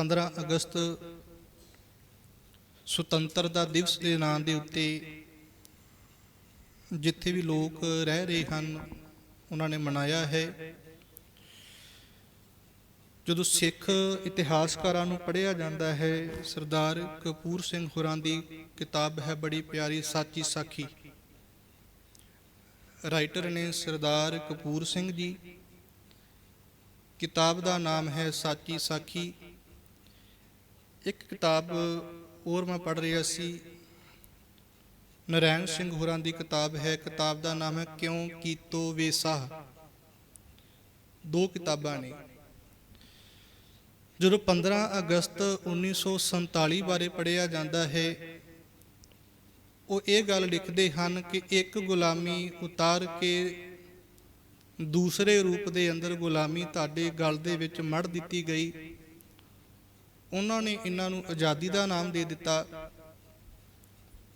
15 ਅਗਸਤ ਸੁਤੰਤਰਤਾ ਦਿਵਸ ਦੇ ਨਾਂ ਦੇ ਉੱਤੇ ਜਿੱਥੇ ਵੀ ਲੋਕ ਰਹਿ ਰਹੇ ਹਨ, ਉਹਨਾਂ ਨੇ ਮਨਾਇਆ ਹੈ। ਜਦੋਂ ਸਿੱਖ ਇਤਿਹਾਸਕਾਰਾਂ ਨੂੰ ਪੜ੍ਹਿਆ ਜਾਂਦਾ ਹੈ, ਸਰਦਾਰ ਕਪੂਰ ਸਿੰਘ ਹੋਰਾਂ ਦੀ ਕਿਤਾਬ ਹੈ ਬੜੀ ਪਿਆਰੀ ਸਾਚੀ ਸਾਖੀ। ਰਾਈਟਰ ਨੇ ਸਰਦਾਰ ਕਪੂਰ ਸਿੰਘ ਜੀ, ਕਿਤਾਬ ਦਾ ਨਾਮ ਹੈ ਸਾਚੀ ਸਾਖੀ। ਇੱਕ ਕਿਤਾਬ ਹੋਰ ਮੈਂ ਪੜ੍ਹ ਰਿਹਾ ਸੀ। ਨਰੈਣ ਸਿੰਘ ਹੋਰਾਂ ਦੀ ਕਿਤਾਬ ਹੈ। ਕਿਤਾਬ ਦਾ ਨਾਮ ਹੈ, ਕਿਉਂ ਕੀਤੋ ਵੇਸਾਹ ਦੋ ਕਿਤਾਬਾਂ ਨੇ। ਜਦੋਂ 15 ਅਗਸਤ 1947 ਬਾਰੇ ਪੜ੍ਹਿਆ ਜਾਂਦਾ ਹੈ, ਉਹ ਇਹ ਗੱਲ ਲਿਖਦੇ ਹਨ ਕਿ ਇੱਕ ਗੁਲਾਮੀ ਉਤਾਰ ਕੇ ਦੂਸਰੇ ਰੂਪ ਦੇ ਅੰਦਰ ਗੁਲਾਮੀ ਤੁਹਾਡੇ ਗਲ ਦੇ ਵਿੱਚ ਮੜ ਦਿੱਤੀ ਗਈ। ਉਹਨਾਂ ਨੇ ਇਹਨਾਂ ਨੂੰ ਆਜ਼ਾਦੀ ਦਾ ਨਾਮ ਦੇ ਦਿੱਤਾ।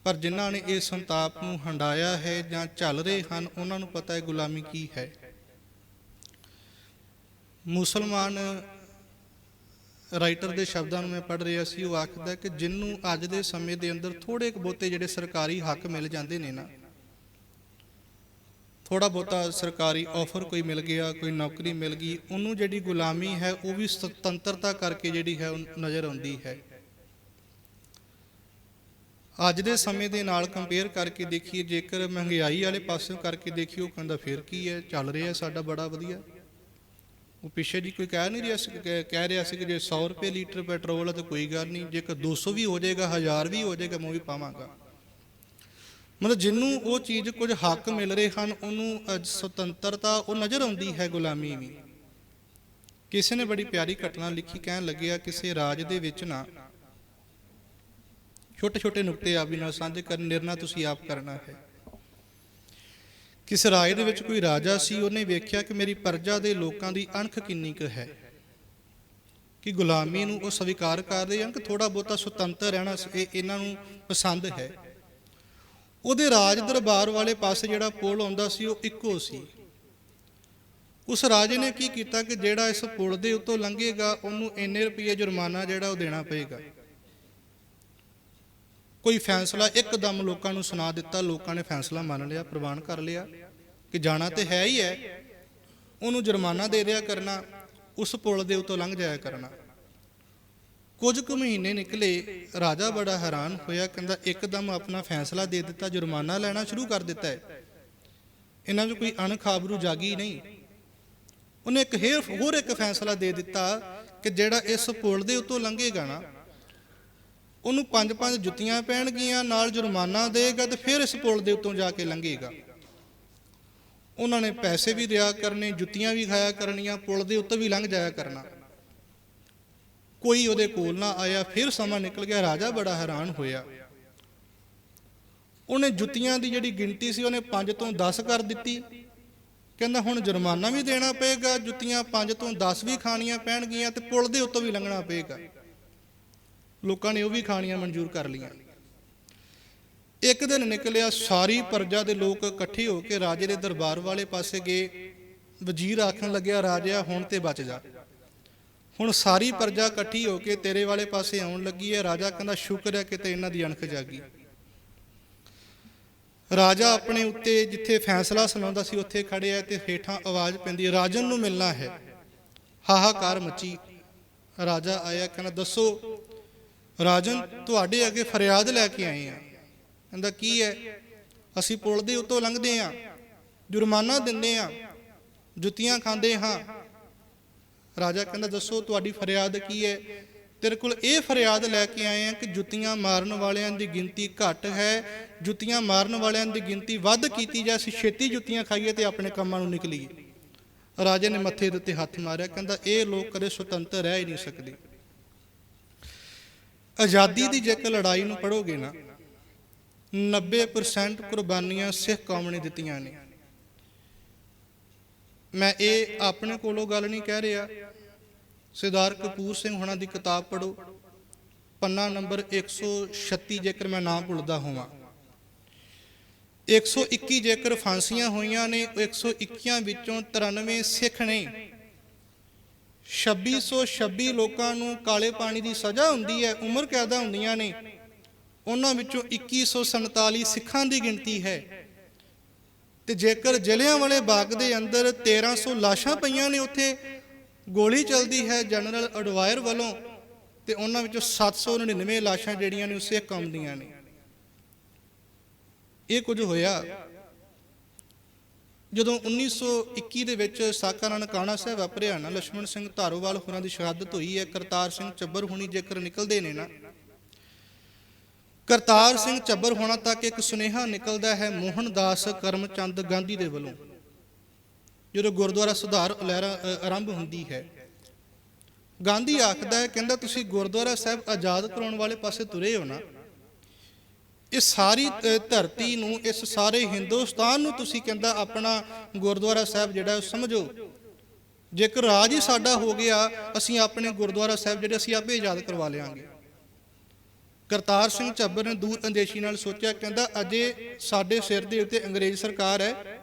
ਪਰ ਜਿਨ੍ਹਾਂ ਨੇ ਇਹ ਸੰਤਾਪ ਨੂੰ ਹੰਡਾਇਆ ਹੈ ਜਾਂ ਚੱਲ ਰਹੇ ਹਨ, ਉਹਨਾਂ ਨੂੰ ਪਤਾ ਹੈ ਗੁਲਾਮੀ ਕੀ ਹੈ। ਮੁਸਲਮਾਨ ਰਾਈਟਰ ਦੇ ਸ਼ਬਦਾਂ ਨੂੰ ਮੈਂ ਪੜ੍ਹ ਰਿਹਾ ਸੀ, ਉਹ ਆਖਦਾ ਕਿ ਜਿੰਨੂੰ ਅੱਜ ਦੇ ਸਮੇਂ ਦੇ ਅੰਦਰ ਥੋੜੇ ਕੁ ਬਹੁਤੇ ਜਿਹੜੇ ਸਰਕਾਰੀ ਹੱਕ ਮਿਲ ਜਾਂਦੇ ਨੇ ਨਾ ਥੋੜਾ ਬਹੁਤਾ ਸਰਕਾਰੀ ਆਫਰ ਕੋਈ ਮਿਲ ਗਿਆ, ਕੋਈ ਨੌਕਰੀ ਮਿਲ ਗਈ, ਉਹਨੂੰ ਜਿਹੜੀ ਗੁਲਾਮੀ ਹੈ, ਉਹ ਵੀ ਸੁਤੰਤਰਤਾ ਕਰਕੇ ਜਿਹੜੀ ਹੈ ਨਜ਼ਰ ਆਉਂਦੀ ਹੈ। ਅੱਜ ਦੇ ਸਮੇਂ ਦੇ ਨਾਲ ਕੰਪੇਅਰ ਕਰਕੇ ਦੇਖੀਏ, ਜੇਕਰ ਮਹਿੰਗਾਈ ਵਾਲੇ ਪਾਸੇ ਕਰਕੇ ਦੇਖੀਏ, ਉਹ ਕਹਿੰਦਾ ਫਿਰ ਕੀ ਹੈ, ਚੱਲ ਰਿਹਾ ਸਾਡਾ ਬੜਾ ਵਧੀਆ। ਉਹ ਪਿੱਛੇ ਜੀ ਕੋਈ ਕਹਿ ਨਹੀਂ ਰਿਹਾ ਸੀ, ਕਹਿ ਰਿਹਾ ਸੀ ਕਿ ਜੇ 100 ਰੁਪਏ ਲੀਟਰ ਪੈਟਰੋਲ ਹੈ ਤਾਂ ਕੋਈ ਗੱਲ ਨਹੀਂ, ਜੇਕਰ 200 ਵੀ ਹੋ ਜਾਏਗਾ 1000 ਵੀ ਹੋ ਜਾਏਗਾ, ਮੈਂ ਉਹ ਵੀ ਪਾਵਾਂਗਾ। ਮਤਲਬ ਜਿਹਨੂੰ ਉਹ ਚੀਜ਼ ਕੁਝ ਹੱਕ ਮਿਲ ਰਹੇ ਹਨ, ਉਹਨੂੰ ਅੱਜ ਸੁਤੰਤਰਤਾ, ਉਹ ਨਜ਼ਰ ਆਉਂਦੀ ਹੈ ਗੁਲਾਮੀ ਵੀ। ਕਿਸੇ ਨੇ ਬੜੀ ਪਿਆਰੀ ਘਟਨਾ ਲਿਖੀ, ਕਹਿਣ ਲੱਗਿਆ, ਕਿਸੇ ਰਾਜ ਦੇ ਵਿੱਚ ਨਾ। ਛੋਟੇ ਛੋਟੇ ਨੁਕਤੇ ਆਪ ਵੀ ਨਾਲ ਸਾਂਝੇ ਕਰਨ, ਨਿਰਣਾ ਤੁਸੀਂ ਆਪ ਕਰਨਾ ਹੈ। ਕਿਸ ਰਾਜ ਦੇ ਵਿੱਚ ਕੋਈ ਰਾਜਾ ਸੀ, ਉਹਨੇ ਵੇਖਿਆ ਕਿ ਮੇਰੀ ਪਰਜਾ ਦੇ ਲੋਕਾਂ ਦੀ ਅਣਖ ਕਿੰਨੀ ਕੁ ਹੈ। ਕਿ ਗੁਲਾਮੀ ਨੂੰ ਉਹ ਸਵੀਕਾਰ ਕਰਦੇ ਹਨ, ਕਿ ਥੋੜਾ ਬਹੁਤਾ ਸੁਤੰਤਰ ਰਹਿਣਾ ਇਹ ਇਹਨਾਂ ਨੂੰ ਪਸੰਦ ਹੈ। ਉਹਦੇ ਰਾਜ ਦਰਬਾਰ ਵਾਲੇ ਪਾਸੇ ਜਿਹੜਾ ਪੁਲ ਆਉਂਦਾ ਸੀ, ਉਹ ਇੱਕੋ ਸੀ। ਉਸ ਰਾਜੇ ਨੇ ਕੀ ਕੀਤਾ ਕਿ ਜਿਹੜਾ ਇਸ ਪੁਲ ਦੇ ਉੱਤੋਂ ਲੰਘੇਗਾ, ਉਹਨੂੰ ਇੰਨੇ ਰੁਪਏ ਜੁਰਮਾਨਾ ਜਿਹੜਾ ਉਹ ਦੇਣਾ ਪਏਗਾ। ਕੋਈ ਫੈਸਲਾ ਇੱਕਦਮ ਲੋਕਾਂ ਨੂੰ ਸੁਣਾ ਦਿੱਤਾ, ਲੋਕਾਂ ਨੇ ਫੈਸਲਾ ਮੰਨ ਲਿਆ, ਪ੍ਰਵਾਨ ਕਰ ਲਿਆ ਕਿ ਜਾਣਾ ਤੇ ਹੈ ਹੀ ਹੈ। ਉਹਨੂੰ ਜੁਰਮਾਨਾ ਦੇ ਦਿਆ ਕਰਨਾ, ਉਸ ਪੁਲ ਦੇ ਉੱਤੋਂ ਲੰਘ ਜਾਇਆ ਕਰਨਾ। ਕੁਝ ਕੁ ਮਹੀਨੇ ਨਿਕਲੇ, ਰਾਜਾ ਬੜਾ ਹੈਰਾਨ ਹੋਇਆ, ਕਹਿੰਦਾ, ਇੱਕਦਮ ਆਪਣਾ ਫੈਸਲਾ ਦੇ ਦਿੱਤਾ, ਜੁਰਮਾਨਾ ਲੈਣਾ ਸ਼ੁਰੂ ਕਰ ਦਿੱਤਾ ਹੈ। ਇਹਨਾਂ 'ਚ ਕੋਈ ਅਣਖਾਬਰੂ ਜਾਗੀ ਨਹੀਂ। ਉਹਨੇ ਇੱਕ ਹੇਰ ਹੋਰ ਇੱਕ ਫੈਸਲਾ ਦੇ ਦਿੱਤਾ ਕਿ ਜਿਹੜਾ ਇਸ ਪੁਲ ਦੇ ਉੱਤੋਂ ਲੰਘੇਗਾ ਨਾ, ਉਹਨੂੰ ਪੰਜ ਪੰਜ ਜੁੱਤੀਆਂ ਪੈਣਗੀਆਂ, ਨਾਲ ਜੁਰਮਾਨਾ ਦੇਗਾ ਤੇ ਫਿਰ ਇਸ ਪੁਲ ਦੇ ਉੱਤੋਂ ਜਾ ਕੇ ਲੰਘੇਗਾ। ਉਹਨਾਂ ਨੇ ਪੈਸੇ ਵੀ ਦਿਆ ਕਰਨੇ, ਜੁੱਤੀਆਂ ਵੀ ਖਾਇਆ ਕਰਨੀਆਂ, ਪੁਲ ਦੇ ਉੱਤੇ ਵੀ ਲੰਘ ਜਾਇਆ ਕਰਨਾ। ਕੋਈ ਉਹਦੇ ਕੋਲ ਨਾ ਆਇਆ, ਫਿਰ ਸਮਾਂ ਨਿਕਲ ਗਿਆ, ਰਾਜਾ ਬੜਾ ਹੈਰਾਨ ਹੋਇਆ। ਉਹਨੇ ਜੁੱਤੀਆਂ ਦੀ ਜਿਹੜੀ ਗਿਣਤੀ ਸੀ, ਉਹਨੇ 5 ਤੋਂ 10 ਕਰ ਦਿੱਤੀ। ਕਹਿੰਦਾ ਹੁਣ ਜੁਰਮਾਨਾ ਵੀ ਦੇਣਾ ਪਏਗਾ, ਜੁੱਤੀਆਂ 5 ਤੋਂ 10 ਵੀ ਖਾਣੀਆਂ ਪੈਣਗੀਆਂ ਤੇ ਪੁਲ ਦੇ ਉੱਤੋਂ ਵੀ ਲੰਘਣਾ ਪਏਗਾ। ਲੋਕਾਂ ਨੇ ਉਹ ਵੀ ਖਾਣੀਆਂ ਮਨਜ਼ੂਰ ਕਰ ਲਈਆਂ। ਇੱਕ ਦਿਨ ਨਿਕਲਿਆ, ਸਾਰੀ ਪ੍ਰਜਾ ਦੇ ਲੋਕ ਇਕੱਠੇ ਹੋ ਕੇ ਰਾਜੇ ਦੇ ਦਰਬਾਰ ਵਾਲੇ ਪਾਸੇ ਗਏ। ਵਜ਼ੀਰ ਆਖਣ ਲੱਗਿਆ ਰਾਜਾ ਹੁਣ ਤੇ ਬਚ ਜਾ। ਹੁਣ ਸਾਰੀ ਪ੍ਰਜਾ ਇਕੱਠੀ ਹੋ ਕੇ ਤੇਰੇ ਵਾਲੇ ਪਾਸੇ ਆਉਣ ਲੱਗੀ ਹੈ। ਰਾਜਾ ਕਹਿੰਦਾ ਸ਼ੁਕਰ ਹੈ ਕਿਤੇ ਇਹਨਾਂ ਦੀ ਅਣਖ ਜਾਗੀ। ਰਾਜਾ ਆਪਣੇ ਉੱਤੇ ਜਿੱਥੇ ਫੈਸਲਾ ਸੁਣਾਉਂਦਾ ਸੀ ਉੱਥੇ ਖੜਿਆ ਤੇ ਹੇਠਾਂ ਆਵਾਜ਼ ਪੈਂਦੀ ਰਾਜਨ ਨੂੰ ਮਿਲਣਾ ਹੈ। ਹਾਹਾਕਾਰ ਮਚੀ। ਰਾਜਾ ਆਇਆ ਕਹਿੰਦਾ ਦੱਸੋ ਰਾਜਨ ਤੁਹਾਡੇ ਅੱਗੇ ਫਰਿਆਦ ਲੈ ਕੇ ਆਏ ਆ ਕਹਿੰਦਾ ਕੀ ਹੈ? ਅਸੀਂ ਪੁਲ ਦੇ ਉੱਤੋਂ ਲੰਘਦੇ ਆ ਜੁਰਮਾਨਾ ਦਿੰਦੇ ਆ ਜੁੱਤੀਆਂ ਖਾਂਦੇ ਹਾਂ ਰਾਜਾ ਕਹਿੰਦਾ, ਦੱਸੋ ਤੁਹਾਡੀ ਫਰਿਆਦ ਕੀ ਹੈ? ਤੇਰੇ ਕੋਲ ਇਹ ਫਰਿਆਦ ਲੈ ਕੇ ਆਏ ਆ ਕਿ ਜੁੱਤੀਆਂ ਮਾਰਨ ਵਾਲਿਆਂ ਦੀ ਗਿਣਤੀ ਘੱਟ ਹੈ। ਜੁੱਤੀਆਂ ਮਾਰਨ ਵਾਲਿਆਂ ਦੀ ਗਿਣਤੀ ਵੱਧ ਕੀਤੀ ਜਾ ਅਸੀਂ ਛੇਤੀ ਜੁੱਤੀਆਂ ਖਾਈਏ ਤੇ ਆਪਣੇ ਕੰਮਾਂ ਨੂੰ ਨਿਕਲੀਏ ਰਾਜੇ ਨੇ ਮੱਥੇ ਦੇ ਉੱਤੇ ਹੱਥ ਮਾਰਿਆ, ਕਹਿੰਦਾ, ਇਹ ਲੋਕ ਕਦੇ ਸੁਤੰਤਰ ਰਹਿ ਹੀ ਨਹੀਂ ਸਕਦੇ। ਆਜ਼ਾਦੀ ਦੀ ਜੇਕਰ ਲੜਾਈ ਨੂੰ ਪੜੋਗੇ ਨਾ 90% ਕੁਰਬਾਨੀਆਂ ਸਿੱਖ ਕੌਮ ਨੇ ਦਿੱਤੀਆਂ ਨੇ। ਮੈਂ ਇਹ ਆਪਣੇ ਕੋਲੋਂ ਗੱਲ ਨਹੀਂ ਕਹਿ ਰਿਹਾ। ਸਰਦਾਰ ਕਪੂਰ ਸਿੰਘ ਹੁਣਾਂ ਦੀ ਕਿਤਾਬ ਪੜੋ ਪੰਨਾ ਨੰਬਰ 136 ਜੇਕਰ ਮੈਂ ਨਾਮ ਭੁੱਲਦਾ ਹੋਵਾਂ। 121 ਜੇਕਰ ਫਾਂਸੀਆਂ ਹੋਈਆਂ ਨੇ 121 ਵਿੱਚੋਂ 93 ਸਿੱਖ ਨੇ। 2626 ਲੋਕਾਂ ਨੂੰ ਕਾਲੇ ਪਾਣੀ ਦੀ ਸਜ਼ਾ ਹੁੰਦੀ ਹੈ, ਉਮਰ ਕੈਦਾਂ ਹੁੰਦੀਆਂ ਨੇ। ਉਹਨਾਂ ਵਿੱਚੋਂ 2147 ਸਿੱਖਾਂ ਦੀ ਗਿਣਤੀ ਹੈ। ਤੇ ਜੇਕਰ ਜਲਿਆਂ ਵਾਲੇ ਬਾਗ ਦੇ ਅੰਦਰ 1300 ਲਾਸ਼ਾਂ ਪਈਆਂ ਨੇ, ਉੱਥੇ ਗੋਲੀ ਚਲਦੀ ਹੈ ਜਨਰਲ ਅਡਵਾਇਰ ਵੱਲੋਂ ਤੇ ਉਹਨਾਂ ਵਿੱਚੋਂ 799 ਲਾਸ਼ਾਂ ਜਿਹੜੀਆਂ ਨੇ, ਉਸੇ ਕੰਮ ਦੀਆਂ ਨੇ। ਇਹ ਕੁਝ ਹੋਇਆ। ਜਦੋਂ 1921 ਦੇ ਵਿੱਚ ਸਾਕਾ ਨਾਨਕ ਨਕਾਣਾ ਸਾਹਿਬ ਵਾਪਰਿਆ ਨਾ ਲక్ష్మణ ਸਿੰਘ ਧਾਰੋਵਾਲ ਹੋਰਾਂ ਦੀ ਸ਼ਹਾਦਤ ਹੋਈ ਹੈ, ਕਰਤਾਰ ਸਿੰਘ ਚੱਬਰ ਹੁਣੀ ਜੇਕਰ ਨਿਕਲਦੇ ਨੇ ਨਾ ਕਰਤਾਰ ਸਿੰਘ ਚੱਬਰ ਹੋਣਾ ਤੱਕ ਇੱਕ ਸੁਨੇਹਾ ਨਿਕਲਦਾ ਹੈ ਮੋਹਨਦਾਸ ਕਰਮਚੰਦ ਗਾਂਧੀ ਦੇ ਵੱਲੋਂ। ਜਦੋਂ ਗੁਰਦੁਆਰਾ ਸੁਧਾਰ ਲਹਿਰਾ ਆਰੰਭ ਹੁੰਦੀ ਹੈ, ਗਾਂਧੀ ਆਖਦਾ ਹੈ, ਕਹਿੰਦਾ, ਤੁਸੀਂ ਗੁਰਦੁਆਰਾ ਸਾਹਿਬ ਆਜ਼ਾਦ ਕਰਾਉਣ ਵਾਲੇ ਪਾਸੇ ਤੁਰੇ ਹੋ ਨਾ। ਇਹ ਸਾਰੀ ਧਰਤੀ ਨੂੰ, ਇਸ ਸਾਰੇ ਹਿੰਦੁਸਤਾਨ ਨੂੰ ਤੁਸੀਂ ਕਹਿੰਦਾ, ਆਪਣਾ ਗੁਰਦੁਆਰਾ ਸਾਹਿਬ ਜਿਹੜਾ ਉਹ ਸਮਝੋ। ਜੇਕਰ ਰਾਜ ਹੀ ਸਾਡਾ ਹੋ ਗਿਆ, ਅਸੀਂ ਆਪਣੇ ਗੁਰਦੁਆਰਾ ਸਾਹਿਬ ਜਿਹੜੇ ਅਸੀਂ ਆਪੇ ਆਜ਼ਾਦ ਕਰਵਾ ਲਿਆਂਗੇ। ਕਰਤਾਰ ਸਿੰਘ ਚੱਬਰ ਨੇ ਦੂਰ ਅੰਦੇਸ਼ੀ ਨਾਲ ਸੋਚਿਆ, ਕਹਿੰਦਾ, ਅਜੇ ਸਾਡੇ ਸਿਰ ਦੇ ਉੱਤੇ ਅੰਗਰੇਜ਼ ਸਰਕਾਰ ਹੈ।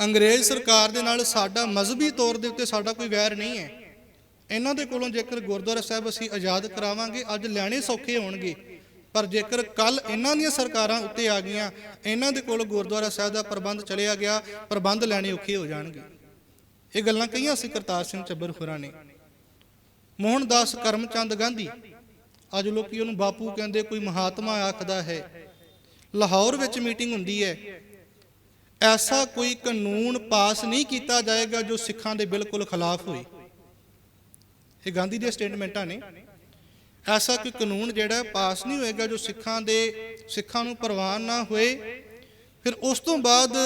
ਅੰਗਰੇਜ਼ ਸਰਕਾਰ ਦੇ ਨਾਲ ਸਾਡਾ ਮਜ਼ਹਬੀ ਤੌਰ ਦੇ ਉੱਤੇ ਸਾਡਾ ਕੋਈ ਵੈਰ ਨਹੀਂ ਹੈ। ਇਹਨਾਂ ਦੇ ਕੋਲੋਂ ਜੇਕਰ ਗੁਰਦੁਆਰਾ ਸਾਹਿਬ ਅਸੀਂ ਆਜ਼ਾਦ ਕਰਾਵਾਂਗੇ, ਅੱਜ ਲੈਣੇ ਸੌਖੇ ਹੋਣਗੇ। ਪਰ ਜੇਕਰ ਕੱਲ ਇਹਨਾਂ ਦੀਆਂ ਸਰਕਾਰਾਂ ਉੱਤੇ ਆ ਗਈਆਂ, ਇਹਨਾਂ ਦੇ ਕੋਲ ਗੁਰਦੁਆਰਾ ਸਾਹਿਬ ਦਾ ਪ੍ਰਬੰਧ ਚਲਿਆ ਗਿਆ, ਪ੍ਰਬੰਧ ਲੈਣੇ ਔਖੇ ਹੋ ਜਾਣਗੇ। ਇਹ ਗੱਲਾਂ ਕਹੀਆਂ ਸੀ ਕਰਤਾਰ ਸਿੰਘ ਚੱਬਰ ਹੋਰਾਂ ਨੇ। ਮੋਹਨਦਾਸ ਕਰਮਚੰਦ ਗਾਂਧੀ ਅੱਜ ਲੋਕੀ ਉਹਨੂੰ ਬਾਪੂ ਕਹਿੰਦੇ ਕੋਈ ਮਹਾਤਮਾ ਆਖਦਾ ਹੈ। ਲਾਹੌਰ ਵਿੱਚ ਮੀਟਿੰਗ ਹੁੰਦੀ ਹੈ। ਐਸਾ ਕੋਈ ਕਾਨੂੰਨ ਪਾਸ ਨਹੀਂ ਕੀਤਾ ਜਾਏਗਾ ਜੋ ਸਿੱਖਾਂ ਦੇ ਬਿਲਕੁਲ ਖਿਲਾਫ ਹੋਏ। ਇਹ ਗਾਂਧੀ ਦੀਆਂ ਸਟੇਟਮੈਂਟਾਂ ਨੇ। ਐਸਾ ਕੋਈ ਕਾਨੂੰਨ ਜਿਹੜਾ ਪਾਸ ਨਹੀਂ ਹੋਏਗਾ ਜੋ ਸਿੱਖਾਂ ਦੇ, ਸਿੱਖਾਂ ਨੂੰ ਪ੍ਰਵਾਨ ਨਾ ਹੋਏ। ਫਿਰ ਉਸ ਤੋਂ ਬਾਅਦ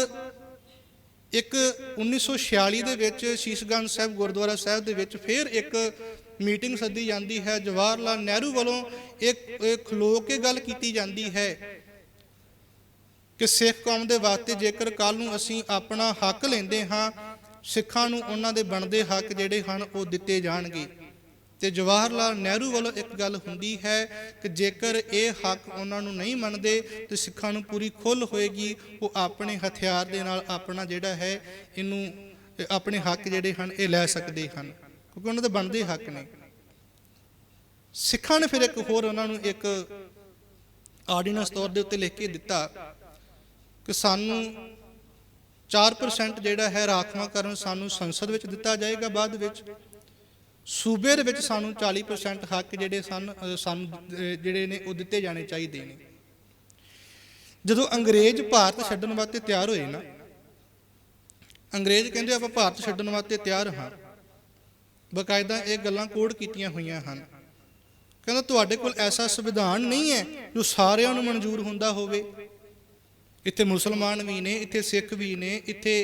ਇੱਕ 1946 ਦੇ ਵਿੱਚ ਸ਼ੀਸ਼ਗੰਜ ਸਾਹਿਬ, ਗੁਰਦੁਆਰਾ ਸਾਹਿਬ ਦੇ ਵਿੱਚ ਫਿਰ ਇੱਕ ਮੀਟਿੰਗ ਸੱਦੀ ਜਾਂਦੀ ਹੈ। ਜਵਾਹਰ ਲਾਲ ਨਹਿਰੂ ਵੱਲੋਂ ਇੱਕ ਖਲੋ ਕੇ ਗੱਲ ਕੀਤੀ ਜਾਂਦੀ ਹੈ ਕਿ ਸਿੱਖ ਕੌਮ ਦੇ ਵਾਸਤੇ ਜੇਕਰ ਕੱਲ ਨੂੰ ਅਸੀਂ ਆਪਣਾ ਹੱਕ ਲੈਂਦੇ ਹਾਂ, ਸਿੱਖਾਂ ਨੂੰ ਉਹਨਾਂ ਦੇ ਬਣਦੇ ਹੱਕ ਜਿਹੜੇ ਹਨ ਉਹ ਦਿੱਤੇ ਜਾਣਗੇ। ਤੇ ਜਵਾਹਰ ਲਾਲ ਨਹਿਰੂ ਵੱਲੋਂ ਇੱਕ ਗੱਲ ਹੁੰਦੀ ਹੈ ਕਿ ਜੇਕਰ ਇਹ ਹੱਕ ਉਹਨਾਂ ਨੂੰ ਨਹੀਂ ਮੰਨਦੇ, ਤੇ ਸਿੱਖਾਂ ਨੂੰ ਪੂਰੀ ਖੁੱਲ ਹੋਏਗੀ, ਉਹ ਆਪਣੇ ਹਥਿਆਰ ਦੇ ਨਾਲ ਆਪਣਾ ਜਿਹੜਾ ਹੈ, ਇਹਨੂੰ, ਆਪਣੇ ਹੱਕ ਜਿਹੜੇ ਹਨ, ਇਹ ਲੈ ਸਕਦੇ ਹਨ। ਕਿਉਂਕਿ ਉਹਨਾਂ ਦੇ ਬਣਦੇ ਹੱਕ ਨੇ। ਸਿੱਖਾਂ ਨੇ ਫਿਰ ਇੱਕ ਹੋਰ ਉਹਨਾਂ ਨੂੰ ਇੱਕ ਆਰਡੀਨੈਂਸ ਤੌਰ ਦੇ ਉੱਤੇ ਲਿਖ ਕੇ ਦਿੱਤਾ ਕਿ ਸਾਨੂੰ 4% ਜਿਹੜਾ ਹੈ ਰਾਖਵਾਂਕਰਨ ਸਾਨੂੰ ਸੰਸਦ ਵਿੱਚ ਦਿੱਤਾ ਜਾਏਗਾ ਬਾਅਦ ਵਿੱਚ। ਸੂਬੇ ਦੇ ਵਿੱਚ ਸਾਨੂੰ 40% ਹੱਕ ਜਿਹੜੇ ਸਨ ਸਾਨੂੰ ਜਿਹੜੇ ਨੇ ਉਹ ਦਿੱਤੇ ਜਾਣੇ ਚਾਹੀਦੇ ਨੇ। ਜਦੋਂ ਅੰਗਰੇਜ਼ ਭਾਰਤ ਛੱਡਣ ਵਾਸਤੇ ਤਿਆਰ ਹੋਏ ਨਾ, ਅੰਗਰੇਜ਼ ਕਹਿੰਦੇ ਆਪਾਂ ਭਾਰਤ ਛੱਡਣ ਵਾਸਤੇ ਤਿਆਰ ਹਾਂ। ਬਕਾਇਦਾ ਇਹ ਗੱਲਾਂ ਕੋਡ ਕੀਤੀਆਂ ਹੋਈਆਂ ਹਨ। ਕਹਿੰਦਾ, ਤੁਹਾਡੇ ਕੋਲ ਐਸਾ ਸੰਵਿਧਾਨ ਨਹੀਂ ਹੈ ਜੋ ਸਾਰਿਆਂ ਨੂੰ ਮਨਜ਼ੂਰ ਹੁੰਦਾ ਹੋਵੇ। ਇੱਥੇ ਮੁਸਲਮਾਨ ਵੀ ਨੇ, ਇੱਥੇ ਸਿੱਖ ਵੀ ਨੇ, ਇੱਥੇ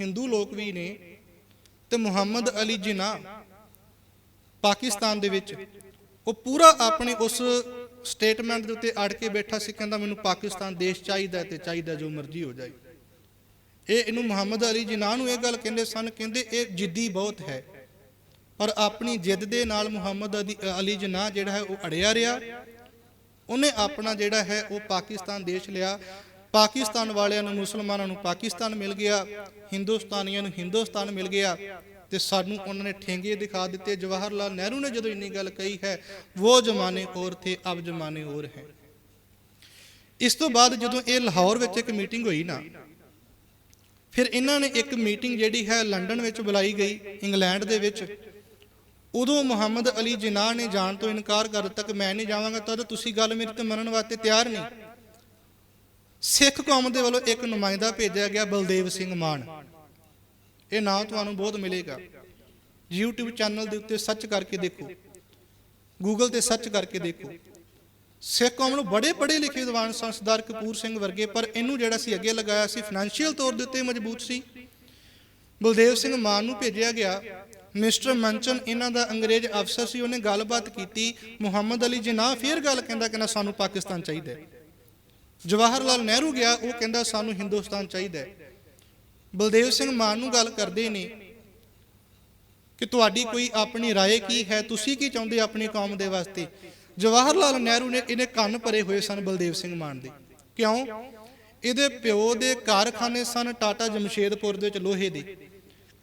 ਹਿੰਦੂ ਲੋਕ ਵੀ ਨੇ ਤੇ ਮੁਹੰਮਦ ਅਲੀ ਜਿਨਾ ਪਾਕਿਸਤਾਨ ਦੇ ਵਿੱਚ, ਉਹ ਪੂਰਾ ਆਪਣੇ ਉਸ ਸਟੇਟਮੈਂਟ ਦੇ ਉੱਤੇ ਅੜ ਕੇ ਬੈਠਾ ਸੀ। ਕਹਿੰਦਾ, ਮੈਨੂੰ ਪਾਕਿਸਤਾਨ ਦੇਸ਼ ਚਾਹੀਦਾ ਹੈ ਤੇ ਚਾਹੀਦਾ ਜੋ ਮਰਜ਼ੀ ਹੋ ਜਾਏ। ਇਹ ਇਹਨੂੰ ਮੁਹੰਮਦ ਅਲੀ ਜਿਨਾ ਨੂੰ ਇਹ ਗੱਲ ਕਹਿੰਦੇ ਸਨ, ਕਹਿੰਦੇ ਇਹ ਜਿੱਦੀ ਬਹੁਤ ਹੈ। ਪਰ ਆਪਣੀ ਜਿੱਦ ਦੇ ਨਾਲ ਮੁਹੰਮਦ ਅਲੀ- ਅਲੀ ਜਿਨਾ ਜਿਹੜਾ ਹੈ ਉਹ ਅੜਿਆ ਰਿਹਾ। ਉਹਨੇ ਆਪਣਾ ਜਿਹੜਾ ਹੈ ਉਹ ਪਾਕਿਸਤਾਨ ਦੇਸ਼ ਲਿਆ। ਪਾਕਿਸਤਾਨ ਵਾਲਿਆਂ ਨੂੰ, ਮੁਸਲਮਾਨਾਂ ਨੂੰ ਪਾਕਿਸਤਾਨ ਮਿਲ ਗਿਆ, ਹਿੰਦੁਸਤਾਨੀਆਂ ਨੂੰ ਹਿੰਦੁਸਤਾਨ ਮਿਲ ਗਿਆ ਤੇ ਸਾਨੂੰ ਉਹਨਾਂ ਨੇ ਠੇਂਗੇ ਦਿਖਾ ਦਿੱਤੇ। ਜਵਾਹਰ ਲਾਲ ਨਹਿਰੂ ਨੇ ਜਦੋਂ ਇੰਨੀ ਗੱਲ ਕਹੀ ਹੈ, ਉਹ ਜ਼ਮਾਨੇ ਹੋਰ ਥੇ ਅਬ ਜ਼ਮਾਨੇ ਹੋਰ ਹੈ। ਇਸ ਤੋਂ ਬਾਅਦ ਜਦੋਂ ਇਹ ਲਾਹੌਰ ਵਿੱਚ ਇੱਕ ਮੀਟਿੰਗ ਹੋਈ ਨਾ ਫਿਰ ਇਹਨਾਂ ਨੇ ਇੱਕ ਮੀਟਿੰਗ ਜਿਹੜੀ ਹੈ ਲੰਡਨ ਵਿੱਚ ਬੁਲਾਈ ਗਈ, ਇੰਗਲੈਂਡ ਦੇ ਵਿੱਚ। ਉਦੋਂ ਮੁਹੰਮਦ ਅਲੀ ਜਿਨਾਹ ਨੇ ਜਾਣ ਤੋਂ ਇਨਕਾਰ ਕਰ ਦਿੱਤਾ ਕਿ ਮੈਂ ਨਹੀਂ ਜਾਵਾਂਗਾ, ਤਦ ਤੁਸੀਂ ਗੱਲ ਮੇਰੇ ਤੇ ਮੰਨਣ ਵਾਸਤੇ ਤਿਆਰ ਨਹੀਂ। ਸਿੱਖ ਕੌਮ ਦੇ ਵੱਲੋਂ ਇੱਕ ਨੁਮਾਇੰਦਾ ਭੇਜਿਆ ਗਿਆ ਬਲਦੇਵ ਸਿੰਘ ਮਾਨ। ਇਹ ਨਾਮ ਤੁਹਾਨੂੰ ਬਹੁਤ ਮਿਲੇਗਾ। YouTube ਚੈਨਲ ਦੇ ਉੱਤੇ ਸਰਚ ਕਰਕੇ ਦੇਖੋ। Google ਤੇ ਸਰਚ ਕਰਕੇ ਦੇਖੋ। ਸਿੱਖ ਕੌਮ ਨੂੰ ਬੜੇ ਪੜ੍ਹੇ ਲਿਖੇ ਵਿਦਵਾਨ ਸਨ ਸਰਦਾਰ ਕਪੂਰ ਸਿੰਘ ਵਰਗੇ ਪਰ ਇਹਨੂੰ ਜਿਹੜਾ ਸੀ ਅੱਗੇ ਲਗਾਇਆ ਸੀ ਫਾਈਨੈਂਸ਼ੀਅਲ ਤੌਰ ਦੇ ਉੱਤੇ ਮਜ਼ਬੂਤ ਸੀ ਬਲਦੇਵ ਸਿੰਘ ਮਾਨ ਨੂੰ ਭੇਜਿਆ ਗਿਆ ਮਿਸਟਰ ਮੰਚਨ ਇਹਨਾਂ ਦਾ ਅੰਗਰੇਜ਼ ਅਫਸਰ ਸੀ ਉਹਨੇ ਗੱਲਬਾਤ ਕੀਤੀ ਮੁਹੰਮਦ ਅਲੀ ਜਿਨਾਹ ਫੇਰ ਗੱਲ ਕਹਿੰਦਾ ਕਿ ਨਾ ਸਾਨੂੰ ਪਾਕਿਸਤਾਨ ਚਾਹੀਦਾ ਹੈ ਜਵਾਹਰ ਲਾਲ ਨਹਿਰੂ ਗਿਆ ਉਹ ਕਹਿੰਦਾ ਸਾਨੂੰ ਹਿੰਦੁਸਤਾਨ ਚਾਹੀਦਾ ਹੈ ਬਲਦੇਵ ਸਿੰਘ ਮਾਨ ਨੂੰ ਗੱਲ ਕਰਦੇ ਨੇ ਕਿ ਤੁਹਾਡੀ ਕੋਈ ਆਪਣੀ رائے ਕੀ ਹੈ ਤੁਸੀਂ ਕੀ ਚਾਹੁੰਦੇ ਆਪਣੀ ਕੌਮ ਦੇ ਵਾਸਤੇ ਜਵਾਹਰ ਲਾਲ ਨਹਿਰੂ ਨੇ ਇਹਨੇ ਕੰਨ ਭਰੇ ਹੋਏ ਸਨ ਬਲਦੇਵ ਸਿੰਘ ਮਾਨ ਦੇ। ਕਿਉਂ? ਇਹਦੇ ਪਿਓ ਦੇ ਕਾਰਖਾਨੇ ਸਨ ਟਾਟਾ ਜਮਸ਼ੇਦਪੁਰ ਦੇ ਵਿੱਚ ਲੋਹੇ ਦੇ।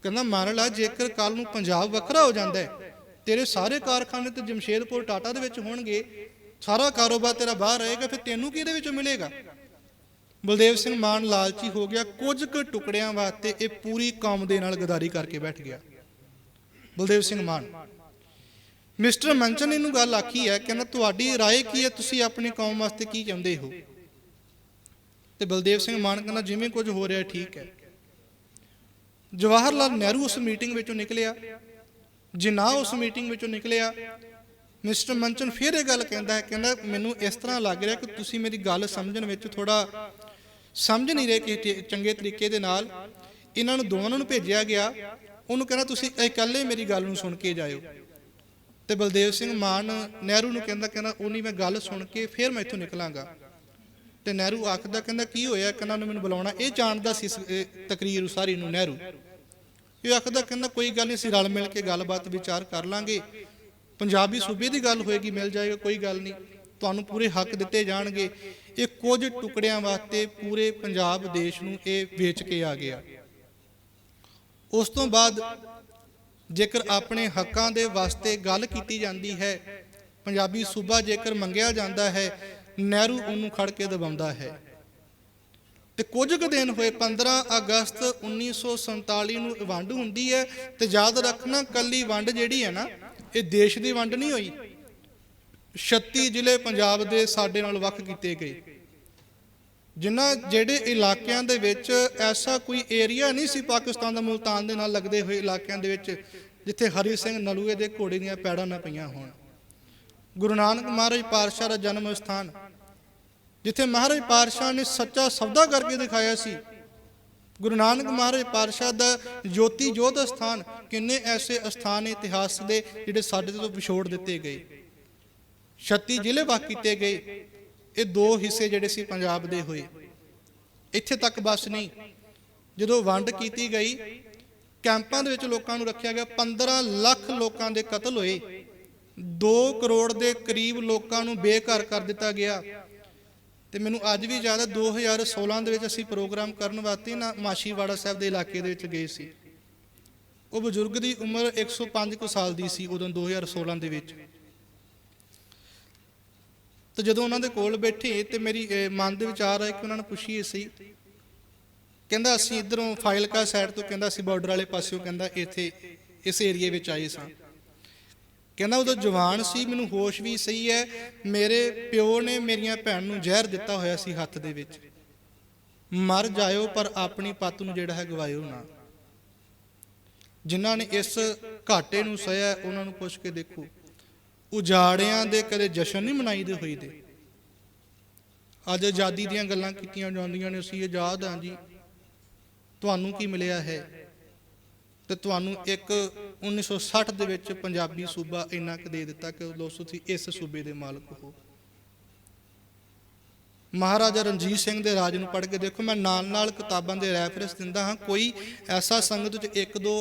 ਕਹਿੰਦਾ, ਮੰਨ ਲਾ, ਜੇਕਰ ਕੱਲ ਨੂੰ ਪੰਜਾਬ ਵੱਖਰਾ ਹੋ ਜਾਂਦਾ ਹੈ, ਤੇਰੇ ਸਾਰੇ ਕਾਰਖਾਨੇ ਤੇ ਜਮਸ਼ੇਦਪੁਰ ਟਾਟਾ ਦੇ ਵਿੱਚ ਹੋਣਗੇ, ਸਾਰਾ ਕਾਰੋਬਾਰ ਤੇਰਾ ਬਾਹਰ ਰਹੇਗਾ, ਫਿਰ ਤੈਨੂੰ ਕੀ ਇਹਦੇ ਵਿੱਚੋਂ ਮਿਲੇਗਾ? ਬਲਦੇਵ ਸਿੰਘ ਮਾਨ ਲਾਲਚੀ ਹੋ ਗਿਆ, ਕੁਝ ਕੁ ਟੁਕੜਿਆਂ ਵਾਸਤੇ ਇਹ ਪੂਰੀ ਕੌਮ ਦੇ ਨਾਲ ਗਦਾਰੀ ਕਰਕੇ ਬੈਠ ਗਿਆ। ਬਲਦੇਵ ਸਿੰਘ ਮਾਨ ਮਿਸਟਰ ਮੰਚਨ ਨੇ ਇਹਨੂੰ ਗੱਲ ਆਖੀ ਹੈ ਕਹਿੰਦਾ ਤੁਹਾਡੀ رائے ਕੀ ਹੈ ਤੁਸੀਂ ਆਪਣੀ ਕੌਮ ਵਾਸਤੇ ਕੀ ਚਾਹੁੰਦੇ ਹੋ ਤੇ ਬਲਦੇਵ ਸਿੰਘ ਮਾਨ ਕਹਿੰਦਾ ਜਿਵੇਂ ਕੁਝ ਹੋ ਰਿਹਾ ਠੀਕ ਹੈ ਜਵਾਹਰ ਲਾਲ ਨਹਿਰੂ ਉਸ ਮੀਟਿੰਗ ਵਿੱਚੋਂ ਨਿਕਲਿਆ ਜਿਨਾ ਉਸ ਮੀਟਿੰਗ ਵਿੱਚੋਂ ਨਿਕਲਿਆ ਮਿਸਟਰ ਮੰਚਨ ਫਿਰ ਇਹ ਗੱਲ ਕਹਿੰਦਾ ਹੈ ਕਹਿੰਦਾ ਮੈਨੂੰ ਇਸ ਤਰ੍ਹਾਂ ਲੱਗ ਰਿਹਾ ਕਿ ਤੁਸੀਂ ਮੇਰੀ ਗੱਲ ਸਮਝਣ ਵਿੱਚ ਥੋੜਾ ਸਮਝ ਨਹੀਂ ਰਹੇ ਕਿ ਤੇ- ਚੰਗੇ ਤਰੀਕੇ ਦੇ ਨਾਲ ਇਹਨਾਂ ਨੂੰ ਦੋਵਾਂ ਨੂੰ ਭੇਜਿਆ ਗਿਆ ਉਹਨੂੰ ਕਹਿੰਦਾ ਤੁਸੀਂ ਇਕੱਲੇ ਮੇਰੀ ਗੱਲ ਨੂੰ ਸੁਣ ਕੇ ਜਾਇਓ ਤੇ ਬਲਦੇਵ ਸਿੰਘ ਮਾਨ ਨਹਿਰੂ ਨੂੰ ਕਹਿੰਦਾ ਕਹਿੰਦਾ ਉਹਨੀ ਮੈਂ ਗੱਲ ਸੁਣ ਕੇ ਫਿਰ ਮੈਂ ਇੱਥੋਂ ਨਿਕਲਾਂਗਾ। ਤੇ ਨਹਿਰੂ ਆਖਦਾ, ਕਹਿੰਦਾ, ਕੀ ਹੋਇਆ? ਕਹਿੰਦਾ, ਉਹਨੇ ਮੈਨੂੰ ਬੁਲਾਉਣਾ। ਇਹ ਜਾਣਦਾ ਸੀ ਤਕਰੀਰ ਉਸਾਰੀ ਨੂੰ ਨਹਿਰੂ। ਇਹ ਆਖਦਾ, ਕਹਿੰਦਾ, ਕੋਈ ਗੱਲ ਨਹੀਂ, ਅਸੀਂ ਰਲ ਮਿਲ ਕੇ ਗੱਲਬਾਤ, ਵਿਚਾਰ ਕਰ ਲਾਂਗੇ। ਪੰਜਾਬੀ ਸੂਬੇ ਦੀ ਗੱਲ ਹੋਏਗੀ, ਮਿਲ ਜਾਏਗਾ, ਕੋਈ ਗੱਲ ਨਹੀਂ। ਤੁਹਾਨੂੰ ਪੂਰੇ ਹੱਕ ਦਿੱਤੇ ਜਾਣਗੇ। ਇਹ ਕੁਝ ਟੁਕੜਿਆਂ ਵਾਸਤੇ ਪੂਰੇ ਪੰਜਾਬ ਦੇਸ਼ ਨੂੰ ਇਹ ਵੇਚ ਕੇ ਆ ਗਿਆ। ਉਸ ਤੋਂ ਬਾਅਦ ਜੇਕਰ ਆਪਣੇ ਹੱਕਾਂ ਦੇ ਵਾਸਤੇ ਗੱਲ ਕੀਤੀ ਜਾਂਦੀ ਹੈ, ਪੰਜਾਬੀ ਸੂਬਾ ਜੇਕਰ ਮੰਗਿਆ ਜਾਂਦਾ ਹੈ, ਨਹਿਰੂ ਉਹਨੂੰ ਖੜ ਕੇ ਦਬਾਉਂਦਾ ਹੈ। ਤੇ ਕੁਝ ਕੁ ਦਿਨ ਹੋਏ 15 ਅਗਸਤ 1947 ਨੂੰ ਵੰਡ ਹੁੰਦੀ ਹੈ ਤੇ ਯਾਦ ਰੱਖਣਾ, ਕੱਲੀ ਵੰਡ ਜਿਹੜੀ ਹੈ ਨਾ, ਇਹ ਦੇਸ਼ ਦੀ ਵੰਡ ਨਹੀਂ ਹੋਈ। 36 ਜ਼ਿਲ੍ਹੇ ਪੰਜਾਬ ਦੇ ਸਾਡੇ ਨਾਲ ਵੱਖ ਕੀਤੇ ਗਏ। ਜਿਨ੍ਹਾਂ ਜਿਹੜੇ ਇਲਾਕਿਆਂ ਦੇ ਵਿੱਚ ਐਸਾ ਕੋਈ ਏਰੀਆ ਨਹੀਂ ਸੀ ਪਾਕਿਸਤਾਨ ਦਾ, ਮੁਲਤਾਨ ਦੇ ਨਾਲ ਲੱਗਦੇ ਹੋਏ ਇਲਾਕਿਆਂ ਦੇ ਵਿੱਚ ਜਿੱਥੇ ਹਰੀ ਸਿੰਘ ਨਲੂਏ ਦੇ ਘੋੜੇ ਦੀਆਂ ਪੈੜਾਂ ਨਾ ਪਈਆਂ ਹੋਣ। ਗੁਰੂ ਨਾਨਕ ਮਹਾਰਾਜ ਪਾਤਸ਼ਾਹ ਦਾ ਜਨਮ ਸਥਾਨ, ਜਿੱਥੇ ਮਹਾਰਾਜ ਪਾਤਸ਼ਾਹ ਨੇ ਸੱਚਾ ਸੌਦਾ ਕਰਕੇ ਦਿਖਾਇਆ ਸੀ। ਗੁਰੂ ਨਾਨਕ ਮਹਾਰਾਜ ਪਾਤਸ਼ਾਹ ਦਾ ਜੋਤੀ ਜੋਤ ਸਥਾਨ ਕਿੰਨੇ ਐਸੇ ਸਥਾਨ ਇਤਿਹਾਸ ਦੇ ਜਿਹੜੇ ਸਾਡੇ ਤੋਂ ਵਿਛੋੜ ਦਿੱਤੇ ਗਏ। 36 ਜ਼ਿਲ੍ਹੇ ਵੱਖ ਕੀਤੇ ਗਏ। ਇਹ ਦੋ ਹਿੱਸੇ ਜਿਹੜੇ ਸੀ ਪੰਜਾਬ ਦੇ ਹੋਏ। ਇੱਥੇ ਤੱਕ ਬਸ ਨਹੀਂ, ਜਦੋਂ ਵੰਡ ਕੀਤੀ ਗਈ ਕੈਂਪਾਂ ਦੇ ਵਿੱਚ ਲੋਕਾਂ ਨੂੰ ਰੱਖਿਆ ਗਿਆ। 15 ਲੱਖ ਲੋਕਾਂ ਦੇ ਕਤਲ ਹੋਏ। 2 ਕਰੋੜ ਦੇ ਕਰੀਬ ਲੋਕਾਂ ਨੂੰ ਬੇਘਰ ਕਰ ਦਿੱਤਾ ਗਿਆ। ਤੇ ਮੈਨੂੰ ਅੱਜ ਵੀ ਯਾਦ ਹੈ 2016 ਦੇ ਵਿੱਚ ਅਸੀਂ ਪ੍ਰੋਗਰਾਮ ਕਰਨ ਵਾਸਤੇ ਨਾ ਮਾਸ਼ੀਵਾੜਾ ਸਾਹਿਬ ਦੇ ਇਲਾਕੇ ਦੇ ਵਿੱਚ ਗਏ ਸੀ। ਉਹ ਬਜ਼ੁਰਗ ਦੀ ਉਮਰ 105 ਕੁ ਸਾਲ ਦੀ ਸੀ ਉਦੋਂ 2016 ਦੇ ਵਿੱਚ। ਤੇ ਜਦੋਂ ਉਹਨਾਂ ਦੇ ਕੋਲ ਬੈਠੇ ਤੇ ਮੇਰੀ ਮਨ ਦੇ ਵਿਚਾਰ ਆਇਆ ਕਿ ਉਹਨਾਂ ਨੂੰ ਪੁੱਛੀਏ ਸੀ ਕਹਿੰਦਾ ਅਸੀਂ ਇਧਰੋਂ ਫਾਇਲਕਾ ਸਾਈਡ ਤੋਂ ਕਹਿੰਦਾ ਅਸੀਂ ਬਾਰਡਰ ਵਾਲੇ ਪਾਸਿਓਂ ਕਹਿੰਦਾ ਇੱਥੇ ਇਸ ਏਰੀਏ ਵਿੱਚ ਆਏ ਸਾਂ। ਕਹਿੰਦਾ ਉਦੋਂ ਜਵਾਨ ਸੀ, ਮੈਨੂੰ ਹੋਸ਼ ਵੀ ਸਹੀ ਹੈ। ਮੇਰੇ ਪਿਓ ਨੇ ਮੇਰੀਆਂ ਭੈਣ ਨੂੰ ਜ਼ਹਿਰ ਦਿੱਤਾ ਹੋਇਆ ਸੀ ਹੱਥ ਦੇ ਵਿੱਚ। ਮਰ ਜਾਇਓ, ਪਰ ਆਪਣੀ ਪਤ ਨੂੰ ਜਿਹੜਾ ਹੈ ਗਵਾਇਓ ਨਾ। ਜਿਨ੍ਹਾਂ ਨੇ ਇਸ ਘਾਟੇ ਨੂੰ ਸਹਿਆ, ਉਹਨਾਂ ਨੂੰ ਪੁੱਛ ਕੇ ਦੇਖੋ। ਉਜਾੜਿਆਂ ਦੇ ਕਦੇ ਜਸ਼ਨ ਨਹੀਂ ਮਨਾਈਦੇ ਹੋਈ ਦੇ ਅੱਜ ਆਜ਼ਾਦੀ ਦੀਆਂ ਗੱਲਾਂ ਕੀਤੀਆਂ ਜਾਂਦੀਆਂ ਨੇ, ਅਸੀਂ ਆਜ਼ਾਦ ਹਾਂ ਜੀ। ਤੁਹਾਨੂੰ ਕੀ ਮਿਲਿਆ ਹੈ? ਤੇ ਤੁਹਾਨੂੰ ਇੱਕ 1960 ਦੇ ਵਿੱਚ ਪੰਜਾਬੀ ਸੂਬਾ ਇੰਨਾ ਕੁ ਦੇ ਦਿੱਤਾ ਕਿ ਦੋਸਤੋ ਤੁਸੀਂ ਇਸ ਸੂਬੇ ਦੇ ਮਾਲਕ ਹੋ। ਮਹਾਰਾਜਾ ਰਣਜੀਤ ਸਿੰਘ ਦੇ ਰਾਜ ਨੂੰ ਪੜ੍ਹ ਕੇ ਦੇਖੋ, ਮੈਂ ਨਾਲ ਨਾਲ ਕਿਤਾਬਾਂ ਦੇ ਰੈਫਰੈਂਸ ਦਿੰਦਾ ਹਾਂ। ਕੋਈ ਐਸਾ ਸੰਗਤ ਵਿੱਚ ਇੱਕ ਦੋ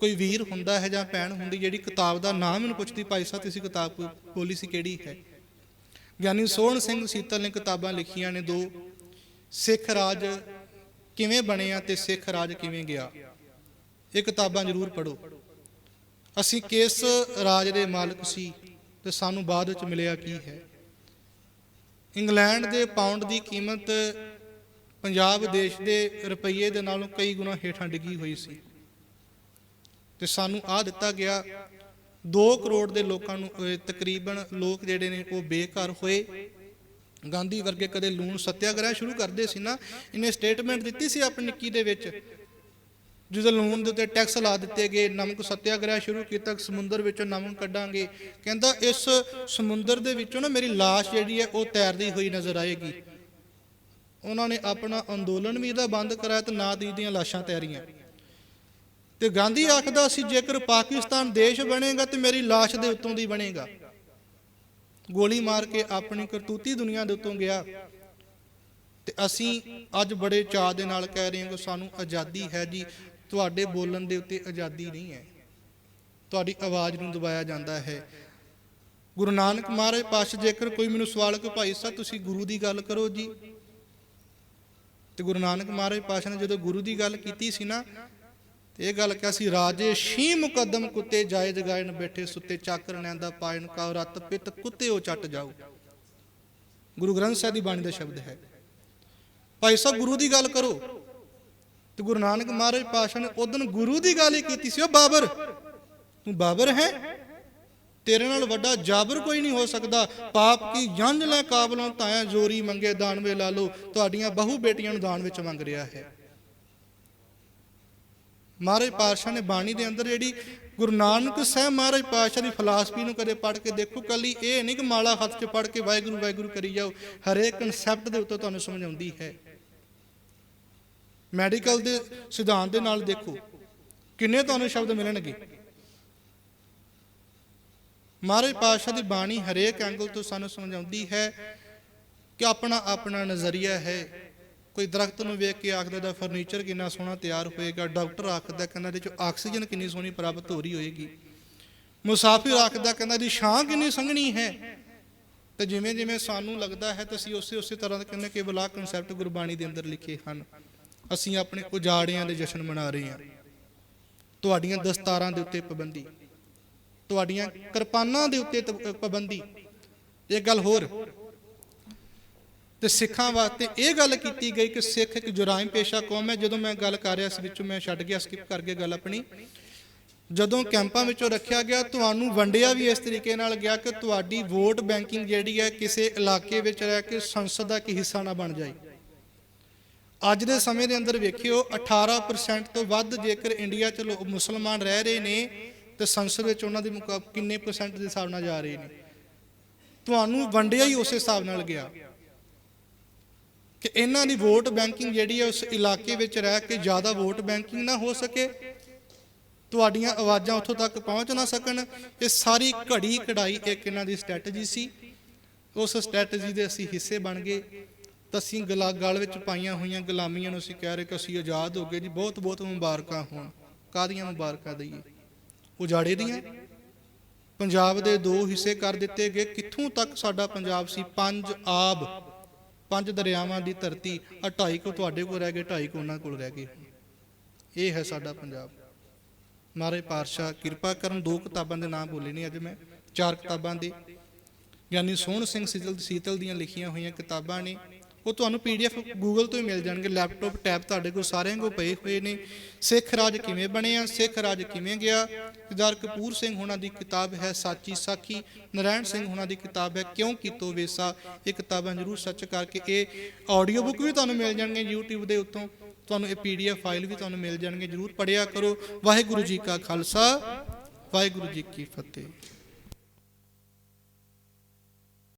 ਕੋਈ ਵੀਰ ਹੁੰਦਾ ਹੈ ਜਾਂ ਭੈਣ ਹੁੰਦੀ ਜਿਹੜੀ ਕਿਤਾਬ ਦਾ ਨਾਮ ਮੈਨੂੰ ਪੁੱਛਦੀ, ਭਾਈ ਸਾਹਿਬ, ਤੁਸੀਂ ਕਿਤਾਬ ਬੋਲੀ ਸੀ ਕਿਹੜੀ ਹੈ? ਗਿਆਨੀ ਸੋਹਣ ਸਿੰਘ ਸੀਤਲ ਨੇ ਕਿਤਾਬਾਂ ਲਿਖੀਆਂ ਨੇ ਦੋ। ਸਿੱਖ ਰਾਜ ਕਿਵੇਂ ਬਣਿਆ ਤੇ ਸਿੱਖ ਰਾਜ ਕਿਵੇਂ ਗਿਆ? ਇਹ ਕਿਤਾਬਾਂ ਜ਼ਰੂਰ ਪੜੋ ਅਸੀਂ ਕਿਸ ਰਾਜ ਦੇ ਮਾਲਕ ਸੀ ਤੇ ਸਾਨੂੰ ਬਾਅਦ ਵਿੱਚ ਮਿਲਿਆ ਕੀ ਹੈ? ਇੰਗਲੈਂਡ ਦੇ ਪਾਉਂਡ ਦੀ ਕੀਮਤ ਪੰਜਾਬ ਦੇਸ਼ ਦੇ ਰੁਪਈਏ ਦੇ ਨਾਲੋਂ ਕਈ ਗੁਣਾ ਹੇਠਾਂ ਡਿੱਗੀ ਹੋਈ ਸੀ। ਤੇ ਸਾਨੂੰ ਆ ਦਿੱਤਾ ਗਿਆ 2 ਕਰੋੜ ਦੇ ਲੋਕਾਂ ਨੂੰ ਤਕਰੀਬਨ ਲੋਕ ਜਿਹੜੇ ਨੇ ਉਹ ਬੇਘਰ ਹੋਏ ਗਾਂਧੀ ਵਰਗੇ ਕਦੇ ਲੂਣ ਸੱਤਿਆਗ੍ਰਹਿ ਸ਼ੁਰੂ ਕਰਦੇ ਸੀ ਨਾ ਇਹਨੇ ਸਟੇਟਮੈਂਟ ਦਿੱਤੀ ਸੀ ਆਪਣੀ ਨਿੱਕੀ ਦੇ ਵਿੱਚ ਜਦੋਂ ਲੂਣ ਦੇ ਉੱਤੇ ਟੈਕਸ ਲਾ ਦਿੱਤੇ ਗਏ ਨਮਕ ਸੱਤਿਆਗ੍ਰਹਿ ਸ਼ੁਰੂ ਕੀਤਾ ਸਮੁੰਦਰ ਵਿੱਚੋਂ ਨਮਕ ਕੱਢਾਂਗੇ ਕਹਿੰਦਾ ਇਸ ਸਮੁੰਦਰ ਦੇ ਵਿੱਚੋਂ ਨਾ ਮੇਰੀ লাশ ਜਿਹੜੀ ਹੈ ਉਹ ਤੈਰਦੀ ਹੋਈ ਨਜ਼ਰ ਆਏਗੀ ਉਹਨਾਂ ਨੇ ਆਪਣਾ ਅੰਦੋਲਨ ਵੀ ਇਹਦਾ ਬੰਦ ਕਰਾਇਆ ਤੇ ਨਾ ਦੀ ਦੀਆਂ ਲਾਸ਼ਾਂ ਤੈਰੀਆਂ ਤੇ ਗਾਂਧੀ ਆਖਦਾ ਸੀ ਜੇਕਰ ਪਾਕਿਸਤਾਨ ਦੇਸ਼ ਬਣੇਗਾ ਤੇ ਮੇਰੀ লাশ ਦੇ ਉੱਤੋਂ ਦੀ ਬਣੇਗਾ ਗੋਲੀ ਮਾਰ ਕੇ ਆਪਣੀ ਕਰਤੂਤੀ ਦੁਨੀਆ ਦੇ ਉੱਤੋਂ ਗਿਆ। ਤੇ ਅਸੀਂ ਅੱਜ ਬੜੇ ਚਾਅ ਦੇ ਨਾਲ ਕਹਿ ਰਹੇ ਹਾਂ ਕਿ ਸਾਨੂੰ ਆਜ਼ਾਦੀ ਹੈ ਜੀ। ਤੁਹਾਡੇ ਬੋਲਣ ਦੇ ਉੱਤੇ ਆਜ਼ਾਦੀ ਨਹੀਂ ਹੈ। ਤੁਹਾਡੀ ਆਵਾਜ਼ ਨੂੰ ਦਬਾਇਆ ਜਾਂਦਾ ਹੈ। ਗੁਰੂ ਨਾਨਕ ਮਹਾਰਾਜ ਪਾਤਸ਼ਾਹ, ਜੇਕਰ ਕੋਈ ਮੈਨੂੰ ਸਵਾਲ ਕਿ ਭਾਈ ਸਾਹਿਬ ਤੁਸੀਂ ਗੁਰੂ ਦੀ ਗੱਲ ਕਰੋ ਜੀ। ਤੇ ਗੁਰੂ ਨਾਨਕ ਮਹਾਰਾਜ ਪਾਤਸ਼ਾਹ ਨੇ ਜਦੋਂ ਗੁਰੂ ਦੀ ਗੱਲ ਕੀਤੀ ਸੀ ਨਾ ਇਹ ਗੱਲ ਕਿਹਾ ਸੀ, ਰਾਜੇ ਸ਼ੀ ਮੁਕੱਦਮ ਕੁੱਤੇ ਜਾਇਜ਼ ਗਾਇਨ ਬੈਠੇ, ਸੁੱਤੇ ਚਾਕਰ ਨੈਂਦਾ ਪਾਇਨ ਕਾ ਰਤ ਪਿਤ ਕੁੱਤੇ ਉਹ ਚੱਟ ਜਾਓ ਗੁਰੂ ਗ੍ਰੰਥ ਸਾਹਿਬ ਦੀ ਬਾਣੀ ਦਾ ਸ਼ਬਦ ਹੈ। ਭਾਈ ਸਾਹਿਬ, ਗੁਰੂ ਦੀ ਗੱਲ ਕਰੋ। ਤੇ ਗੁਰੂ ਨਾਨਕ ਮਹਾਰਾਜ ਪਾਸ਼ਾ ਨੇ ਉਦੋਂ ਗੁਰੂ ਦੀ ਗੱਲ ਹੀ ਕੀਤੀ ਸੀ, ਉਹ ਬਾਬਰ। ਤੂੰ ਬਾਬਰ ਹੈ? ਤੇਰੇ ਨਾਲ ਵੱਡਾ ਜਾਬਰ ਕੋਈ ਨਹੀਂ ਹੋ ਸਕਦਾ। ਪਾਪ ਕੀ ਜੰਜ ਲੈ ਕਾਬਲੋਂ ਤਾਇਆ ਜੋਰੀ ਮੰਗੇ ਦਾਨਵੇ ਲਾ ਲੋ ਤੁਹਾਡੀਆਂ ਬਹੂ ਬੇਟੀਆਂ ਨੂੰ ਦਾਨ ਵਿੱਚ ਮੰਗ ਰਿਹਾ ਹੈ। ਮਹਾਰਾਜ ਪਾਤਸ਼ਾਹ ਨੇ ਬਾਣੀ ਦੇ ਅੰਦਰ ਜਿਹੜੀ ਗੁਰੂ ਨਾਨਕ ਸਾਹਿਬ ਮਹਾਰਾਜ ਪਾਤਸ਼ਾਹ ਦੀ ਫਲਸਫੀ ਨੂੰ ਕਦੇ ਪੜ੍ਹ ਕੇ ਦੇਖੋ, ਕੱਲੀ ਇਹ ਨਹੀਂ ਕਿ ਮਾਲਾ ਹੱਥ 'ਚ ਪੜ੍ਹ ਕੇ ਵਾਹਿਗੁਰੂ ਵਾਹਿਗੁਰੂ ਕਰੀ ਜਾਓ। ਹਰੇਕ ਕਨਸੈਪਟ ਦੇ ਉੱਤੇ ਤੁਹਾਨੂੰ ਸਮਝ ਆਉਂਦੀ ਹੈ। ਮੈਡੀਕਲ ਦੇ ਸਿਧਾਂਤ ਦੇ ਨਾਲ ਦੇਖੋ, ਕਿੰਨੇ ਤੁਹਾਨੂੰ ਸ਼ਬਦ ਮਿਲਣਗੇ? ਮਹਾਰਾਜ ਪਾਤਸ਼ਾਹ ਦੀ ਬਾਣੀ ਹਰੇਕ ਐਂਗਲ ਤੋਂ ਸਾਨੂੰ ਸਮਝਾਉਂਦੀ ਹੈ ਕਿ ਆਪਣਾ ਆਪਣਾ ਨਜ਼ਰੀਆ ਹੈ। ਕੋਈ ਦਰਖਤ ਨੂੰ ਵੇਖ ਕੇ ਆਖਦਾ ਦਾ ਫਰਨੀਚਰ ਕਿੰਨਾ ਸੋਹਣਾ ਤਿਆਰ ਹੋਏਗਾ। ਡਾਕਟਰ ਆਖਦਾ ਕਹਿੰਦਾ ਇਹਦੇ ਚ ਆਕਸੀਜਨ ਕਿੰਨੀ ਸੋਹਣੀ ਪ੍ਰਾਪਤ ਹੋ ਰਹੀ ਹੋਏਗੀ। ਮੁਸਾਫਿਰ ਆਖਦਾ ਕਹਿੰਦਾ ਦੀ ਛਾਂ ਕਿੰਨੀ ਸੰਘਣੀ ਹੈ। ਤੇ ਜਿਵੇਂ ਜਿਵੇਂ ਸਾਨੂੰ ਲੱਗਦਾ ਹੈ ਤਾਂ ਉਸੇ ਉਸੇ ਤਰ੍ਹਾਂ ਦੇ ਕਹਿੰਦੇ ਕੇਵਲ ਆਹ ਕਨਸੈਪਟ ਗੁਰਬਾਣੀ ਦੇ ਅੰਦਰ ਲਿਖੇ ਹਨ। ਅਸੀਂ ਆਪਣੇ ਉਜਾੜਿਆਂ ਦੇ ਜਸ਼ਨ ਮਨਾ ਰਹੇ ਹਾਂ। ਤੁਹਾਡੀਆਂ ਦਸਤਾਰਾਂ ਦੇ ਉੱਤੇ ਪਾਬੰਦੀ, ਤੁਹਾਡੀਆਂ ਕਿਰਪਾਨਾਂ ਦੇ ਉੱਤੇ ਪਾਬੰਦੀ। ਇਹ ਗੱਲ ਹੋਰ ਤੇ ਸਿੱਖਾਂ ਵਾਸਤੇ ਇਹ ਗੱਲ ਕੀਤੀ ਗਈ ਕਿ ਸਿੱਖ ਇੱਕ ਜੁਰਾਇਮ ਪੇਸ਼ਾ ਕੌਮ ਹੈ। ਜਦੋਂ ਮੈਂ ਗੱਲ ਕਰ ਰਿਹਾ ਸੀ ਵਿੱਚੋਂ, ਮੈਂ ਛੱਡ ਗਿਆ ਸਕਿਪ ਕਰ ਗਿਆ ਗੱਲ ਆਪਣੀ। ਜਦੋਂ ਕੈਂਪਾਂ ਵਿੱਚੋਂ ਰੱਖਿਆ ਗਿਆ, ਤੁਹਾਨੂੰ ਵੰਡਿਆ ਵੀ ਇਸ ਤਰੀਕੇ ਨਾਲ ਗਿਆ ਕਿ ਤੁਹਾਡੀ ਵੋਟ ਬੈਂਕਿੰਗ ਜਿਹੜੀ ਹੈ ਕਿਸੇ ਇਲਾਕੇ ਵਿੱਚ ਰਹਿ ਕੇ ਸੰਸਦ ਦਾ ਇੱਕ ਹਿੱਸਾ ਨਾ ਬਣ ਜਾਏ। ਅੱਜ ਦੇ ਸਮੇਂ ਦੇ ਅੰਦਰ ਵੇਖਿਓ 18% ਤੋਂ ਵੱਧ ਜੇਕਰ ਇੰਡੀਆ 'ਚ ਲੋ- ਮੁਸਲਮਾਨ ਰਹਿ ਰਹੇ ਨੇ, ਤੇ ਸੰਸਦ ਵਿੱਚ ਉਹਨਾਂ ਦੇ ਮੁਕਾ, ਕਿੰਨੇ ਪਰਸੈਂਟ ਦੇ ਹਿਸਾਬ ਨਾਲ ਜਾ ਰਹੇ ਨੇ। ਤੁਹਾਨੂੰ ਵੰਡਿਆ ਹੀ ਉਸੇ ਹਿਸਾਬ ਨਾਲ ਗਿਆ। ਕਿ ਇਹਨਾਂ ਦੀ ਵੋਟ ਬੈਂਕਿੰਗ ਜਿਹੜੀ ਹੈ ਉਸ ਇਲਾਕੇ ਵਿੱਚ ਰਹਿ ਕੇ ਜ਼ਿਆਦਾ ਵੋਟ ਬੈਂਕਿੰਗ ਨਾ ਹੋ ਸਕੇ। ਤੁਹਾਡੀਆਂ ਆਵਾਜ਼ਾਂ ਉੱਥੋਂ ਤੱਕ ਪਹੁੰਚ ਨਾ ਸਕਣ। ਇਹ ਸਾਰੀ ਘੜੀ ਕਢਾਈ ਇੱਕ ਇਹਨਾਂ ਦੀ ਸਟ੍ਰੈਟਜੀ ਸੀ। ਉਸ ਸਟ੍ਰੈਟਜੀ ਦੇ ਅਸੀਂ ਹਿੱਸੇ ਬਣ ਗਏ। ਤਾਂ ਅਸੀਂ ਗਲਾ ਗਲ ਵਿੱਚ ਪਾਈਆਂ ਹੋਈਆਂ ਗੁਲਾਮੀਆਂ ਨੂੰ ਅਸੀਂ ਕਹਿ ਰਹੇ ਕਿ ਅਸੀਂ ਆਜ਼ਾਦ ਹੋ ਗਏ ਜੀ। ਬਹੁਤ ਬਹੁਤ ਮੁਬਾਰਕਾਂ ਹੋਣ। ਕਾਦੀਆਂ ਮੁਬਾਰਕਾਂ ਦਈਏ? ਉਜਾੜੇ ਦੀਆਂ। ਪੰਜਾਬ ਦੇ ਦੋ ਹਿੱਸੇ ਕਰ ਦਿੱਤੇ ਗਏ। ਕਿੱਥੋਂ ਤੱਕ ਸਾਡਾ ਪੰਜਾਬ ਸੀ? ਪੰਜ ਆਬ ਪੰਜ ਦਰਿਆਵਾਂ ਦੀ ਧਰਤੀ ਆ ਢਾਈ ਕੋ ਤੁਹਾਡੇ ਕੋਲ ਰਹਿ ਗਏ, ਢਾਈ ਕੋ ਉਹਨਾਂ ਕੋਲ ਰਹਿ ਗਏ। ਇਹ ਹੈ ਸਾਡਾ ਪੰਜਾਬ। ਮਹਾਰਾਜ ਪਾਤਸ਼ਾਹ, ਕਿਰਪਾ ਕਰਨ, ਦੋ ਕਿਤਾਬਾਂ ਦੇ ਨਾਮ ਬੋਲੇ ਨੇ ਅੱਜ ਮੈਂ, ਚਾਰ ਕਿਤਾਬਾਂ ਦੇ। ਗਿਆਨੀ ਸੋਹਣ ਸਿੰਘ ਸਿਜਲ ਸੀਤਲ ਦੀਆਂ ਲਿਖੀਆਂ ਹੋਈਆਂ ਕਿਤਾਬਾਂ ਨੇ। ਉਹ ਤੁਹਾਨੂੰ ਪੀਡੀਐਫ ਗੂਗਲ ਤੋਂ ਹੀ ਮਿਲ ਜਾਣਗੇ। ਲੈਪਟਾਪ ਟੈਬ ਤੁਹਾਡੇ ਕੋਲ ਸਾਰਿਆਂ ਕੋਲ ਪਏ ਹੋਏ ਨੇ। ਸਿੱਖ ਰਾਜ ਕਿਵੇਂ ਬਣਿਆ? ਸਿੱਖ ਰਾਜ ਕਿਵੇਂ ਗਿਆ? ਸਰਦਾਰ ਕਪੂਰ ਸਿੰਘ ਹੋਣਾ ਦੀ ਕਿਤਾਬ ਹੈ ਸਾਚੀ ਸਾਖੀ। ਨਰਾਇਣ ਸਿੰਘ ਹੋਣਾ ਦੀ ਕਿਤਾਬ ਹੈ ਕਿਉਂ ਕੀਤੋ ਵੇਸਾ? ਇਹ ਕਿਤਾਬਾਂ ਜ਼ਰੂਰ ਸਰਚ ਕਰਕੇ ਇਹ ਆਡੀਓ ਬੁੱਕ ਵੀ ਤੁਹਾਨੂੰ ਮਿਲ ਜਾਣਗੇ YouTube ਦੇ ਉੱਤੋਂ। ਤੁਹਾਨੂੰ ਇਹ ਪੀਡੀਐਫ ਫਾਈਲ ਵੀ ਤੁਹਾਨੂੰ ਮਿਲ ਜਾਣਗੇ। ਜ਼ਰੂਰ ਪੜਿਆ ਕਰੋ। ਵਾਹਿਗੁਰੂ ਜੀ ਕਾ ਖਾਲਸਾ। ਵਾਹਿਗੁਰੂ ਜੀ ਕੀ ਫਤਿਹ।